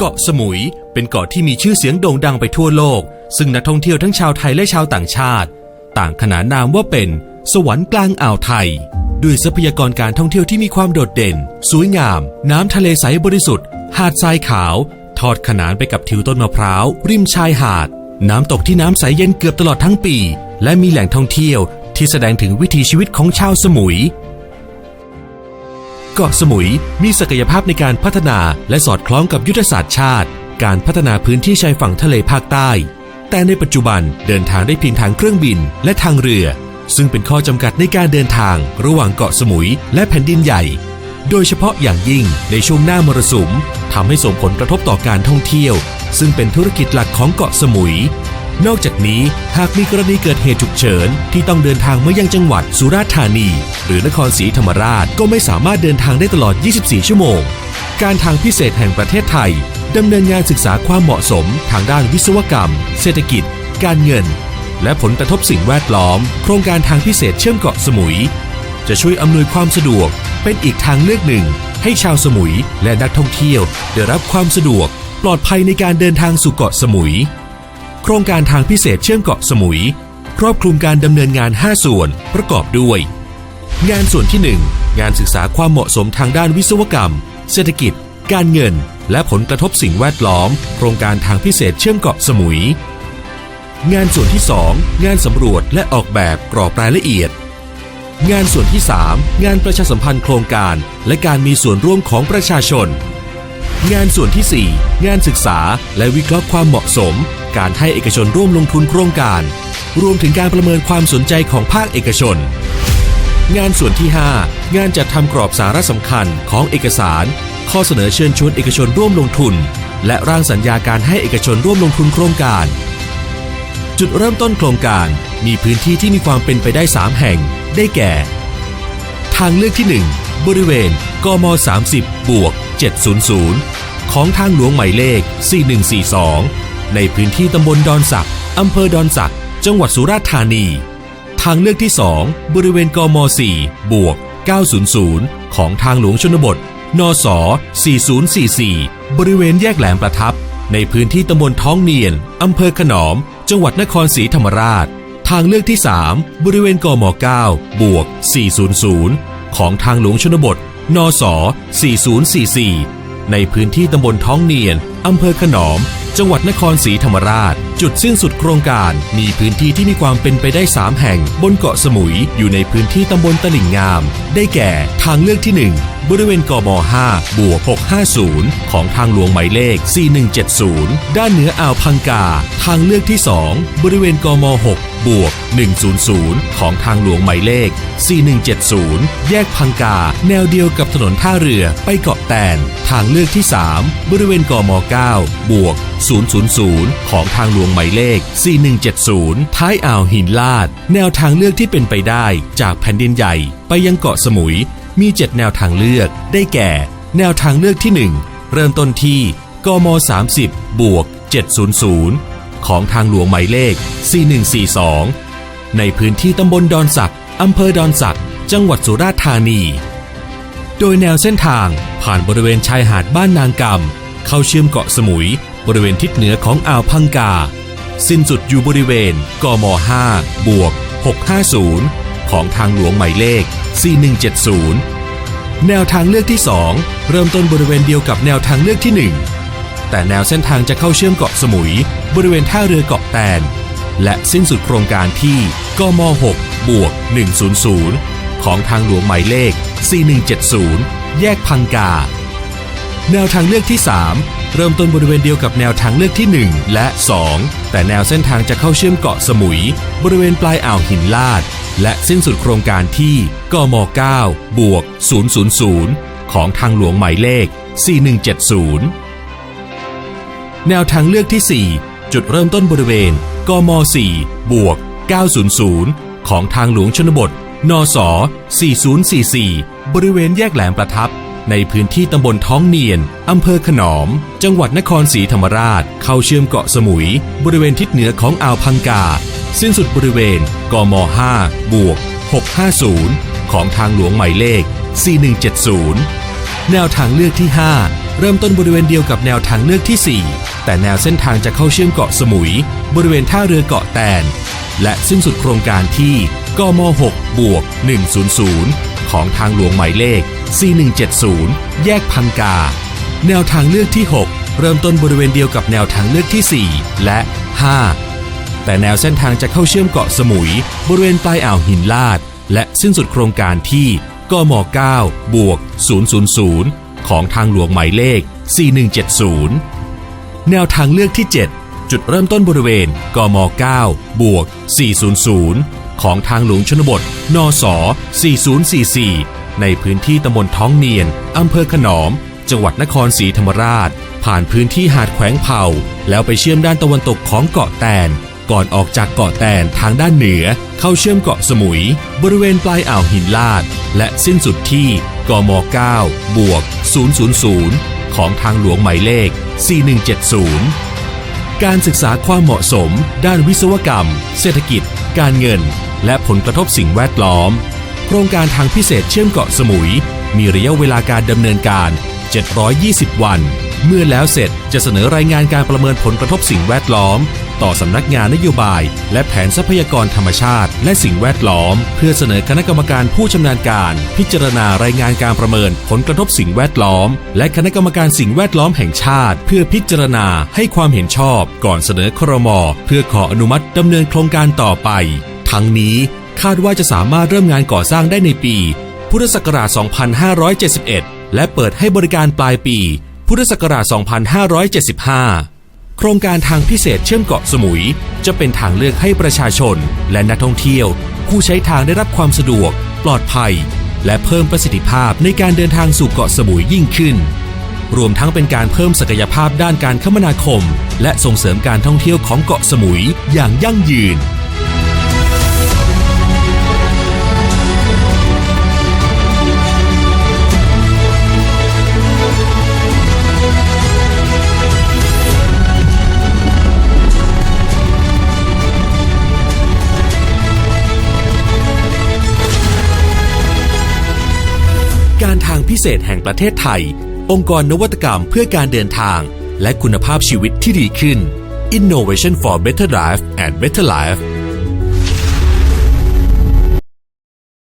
เกาะสมุยเป็นเกาะที่มีชื่อเสียงโด่งดังไปทั่วโลก ซึ่งนักท่องเที่ยวทั้งชาวไทยและชาวต่างชาติ ต่างขนานนามว่าเป็น สวรรค์กลางอ่าวไทย ด้วยทรัพยากรการท่องเที่ยวที่มีความโดดเด่น สวยงาม น้ำทะเลใสบริสุทธิ์ หาดทรายขาว ทอดขนานไปกับทิวต้นมะพร้าว ริมชายหาด น้ำตกที่น้ำใสเย็นเกือบตลอดทั้งปี และมีแหล่งท่องเที่ยวที่แสดงถึงวิถีชีวิตของชาวสมุย เกาะสมุยมีศักยภาพในการพัฒนาและสอดคล้องกับยุทธศาสตร์ชาติ การพัฒนาพื้นที่ชายฝั่งทะเลภาคใต้ แต่ในปัจจุบันเดินทางได้เพียงทางเครื่องบินและทางเรือ ซึ่งเป็นข้อจำกัดในการเดินทางระหว่างเกาะสมุยและแผ่นดินใหญ่ โดยเฉพาะอย่างยิ่งในช่วงหน้ามรสุมทำให้ส่งผลกระทบต่อการท่องเที่ยว ซึ่งเป็นธุรกิจหลักของเกาะสมุย นอกจากนี้หากมีกรณีเกิดเหตุฉุกเฉิน ที่ต้องเดินทางมายังจังหวัดสุราษฎร์ธานี หรือนครศรีธรรมราชก็ไม่สามารถเดินทางได้ตลอด 24 ชั่วโมง การทางพิเศษแห่งประเทศไทยดำเนินงานศึกษาความเหมาะสม ทางด้านวิศวกรรม เศรษฐกิจ การเงิน และผลกระทบสิ่งแวดล้อม โครงการทางพิเศษเชื่อมเกาะสมุย จะช่วยอำนวยความสะดวกเป็นอีกทางเลือกหนึ่ง ให้ชาวสมุยและนักท่องเที่ยว ได้รับความสะดวก ปลอดภัยในการเดินทางสู่เกาะสมุย ครงการทางพิเศษเชื่อมเกาะสมุย ครอบคลุมการดำเนินงาน 5 ส่วนประกอบด้วย งานส่วนที่ 1 งานศึกษาความเหมาะสมทางด้านวิศวกรรม เศรษฐกิจ การเงิน และผลกระทบสิ่งแวดล้อม โครงการทางพิเศษเชื่อมเกาะสมุย งานส่วนที่ 2 งานสำรวจและออกแบบกรอบรายละเอียด งานส่วนที่ 3 งานประชาสัมพันธ์โครงการ และการมีส่วนร่วมของประชาชน งานส่วนที่ 4 งานศึกษาและวิเคราะห์ความเหมาะสม การให้เอกชนร่วมลงทุนโครงการ รวมถึงการประเมินความสนใจของภาคเอกชน งานส่วนที่ 5 งานจัดทำกรอบสาระสำคัญของเอกสาร ข้อเสนอเชิญชวนเอกชนร่วมลงทุน และร่างสัญญาการให้เอกชนร่วมลงทุนโครงการ จุดเริ่มต้นโครงการมีพื้นที่ที่มีความเป็นไปได้ 3 แห่ง ได้แก่ ทางเลือกที่ 1 บริเวณกม 30บวก700 ของทางหลวงหมายเลข 4142 ในพื้นที่ตำบลดอนสักอำเภอดอนสัก จังหวัดสุราษฎร์ธานี ทางเลือกที่ 2 บริเวณกม 4 บวก 900 ของทางหลวงชนบท นส 4044 บริเวณแยกแหลมประทับ ในพื้นที่ตำบลท้องเนียนอำเภอขนอม จังหวัดนครศรีธรรมราช ทางเลือกที่ 3 บริเวณกม 9 บวก 400 ของทางหลวงชนบท นส 4044 ในพื้นที่ตำบลท้องเนียนอำเภอขนอม จังหวัดนครศรีธรรมราช จุดสิ้นสุดโครงการมีพื้นที่ที่มีความเป็นไปได้ 3 แห่ง บนเกาะสมุย อยู่ในพื้นที่ตำบลตลิ่งงาม ได้แก่ ทางเลือกที่ 1 บริเวณกม 5 บวก 650 ของทางหลวงหมายเลข 4170 ด้านเหนืออ่าวพังกา ทางเลือกที่ 2 บริเวณกม 6 บวก 100 ของทางหลวงหมายเลข 4170 แยกพังกา แนวเดียวกับถนนท่าเรือไปเกาะแตน ทางเลือกที่ 3 บริเวณกม 9 บวก 000 ของทางหลวงหมายเลข 4170 ท้ายอ่าวหินลาด แนวทางเลือกที่เป็นไปได้จากแผ่นดินใหญ่ ไปยังเกาะสมุย มี 7 แนวทางเลือก ได้แก่ แนวทางเลือกที่ 1 เริ่มต้นที่กม 30 บวก 700 ของทางหลวงหมายเลข 4142 ในพื้นที่ตำบลดอนสักอำเภอดอนสัก จังหวัดสุราษฎร์ธานี โดยแนวเส้นทางผ่านบริเวณชายหาดบ้านนางกำเข้าเชื่อมเกาะสมุย บริเวณทิศเหนือของอ่าวพังกา สิ้นสุดอยู่บริเวณกม 5 บวก 650 ของทางหลวงหมายเลข 4170 แนวทางเลือกที่ 2 เริ่มต้นบริเวณเดียวกับแนวทางเลือกที่ 1 แต่แนวเส้นทางจะเข้าเชื่อมเกาะสมุย บริเวณท่าเรือเกาะแตน และสิ้นสุดโครงการที่กม 6 บวก 100 ของทางหลวงหมายเลข 4170 แยกพังกา แนวทางเลือกที่ 3 เริ่มต้นบริเวณเดียวกับแนวทางเลือกที่ 1 และ 2 แต่แนวเส้นทางจะเข้าเชื่อมเกาะสมุย บริเวณปลายอ่าวหินลาด และสิ้นสุดโครงการที่กม 9 บวก 000 ของทางหลวงหมายเลข 4170 แนวทางเลือกที่ 4 จุดเริ่มต้นบริเวณกม 4 บวก 900 ของทางหลวงชนบท นส 4044 บริเวณแยกแหลมประทับ ในพื้นที่ตำบลท้องเนียน อำเภอขนอม จังหวัดนครศรีธรรมราช เข้าเชื่อมเกาะสมุย บริเวณทิศเหนือของอ่าวพังกา สิ้นสุดบริเวณ กม 5 บวก 650 ของทางหลวงหมายเลข 4170 แนวทางเลือกที่ 5 เริ่มต้นบริเวณเดียวกับแนวทางเลือกที่ 4 แต่แนวเส้นทางจะเข้าเชื่อมเกาะสมุย บริเวณท่าเรือเกาะแตน และสิ้นสุดโครงการที่ กม 6 บวก 100 ของทางหลวงหมายเลข 4170 แยกพังกา แนวทางเลือกที่ 6 เริ่มต้นบริเวณเดียวกับแนวทางเลือกที่ 4 และ 5 แต่แนวเส้นทางจะเข้าเชื่อมเกาะสมุย บริเวณปลายอ่าวหินลาด และสิ้นสุดโครงการที่กม 9 บวก 000 ของทางหลวงหมายเลข 4170 แนวทางเลือกที่ 7 จุดเริ่มต้นบริเวณ กม 9 บวก 400 ของทางหลวงชนบท นส 4044 ในพื้นที่ตำบลท้องเนียน อำเภอขนอม จังหวัดนครศรีธรรมราช ผ่านพื้นที่หาดแขวงเผาแล้วไปเชื่อมด้านตะวันตกของเกาะแตน ก่อนออกจากเกาะแตนทางด้านเหนือ เข้าเชื่อมเกาะสมุย บริเวณปลายอ่าวหินลาด และสิ้นสุดที่กม 9 บวก 000 ของทางหลวงหมายเลข 4170 การศึกษาความเหมาะสม ด้านวิศวกรรม เศรษฐกิจ การเงิน และผลกระทบสิ่งแวดล้อม โครงการทางพิเศษเชื่อมเกาะสมุย มีระยะเวลาการดำเนินการ 720 วัน เมื่อแล้วเสร็จจะเสนอรายงานการประเมินผลกระทบสิ่งแวดล้อม ต่อสำนักงานนโยบาย และแผนทรัพยากรธรรมชาติ และสิ่งแวดล้อม เพื่อเสนอคณะกรรมการผู้ชำนาญการ พิจารณารายงานการประเมินผลกระทบสิ่งแวดล้อม และคณะกรรมการสิ่งแวดล้อมแห่งชาติ เพื่อพิจารณาให้ความเห็นชอบ ก่อนเสนอครม เพื่อขออนุมัติดำเนินโครงการต่อไป ทั้งนี้คาดว่าจะสามารถเริ่มงานก่อสร้างได้ในปี พุทธศักราช 2571 และเปิดให้บริการปลายปี พุทธศักราช 2575 โครงการทางพิเศษเชื่อมเกาะสมุย จะเป็นทางเลือกให้ประชาชน และนักท่องเที่ยว ผู้ใช้ทางได้รับความสะดวก ปลอดภัย และเพิ่มประสิทธิภาพในการเดินทางสู่เกาะสมุยยิ่งขึ้น รวมทั้งเป็นการเพิ่มศักยภาพด้านการคมนาคม และส่งเสริมการท่องเที่ยวของเกาะสมุยอย่างยั่งยืน การทางพิเศษแห่งประเทศไทย องค์กรนวัตกรรมเพื่อการเดินทาง และคุณภาพชีวิตที่ดีขึ้น Innovation for Better Life and Better Life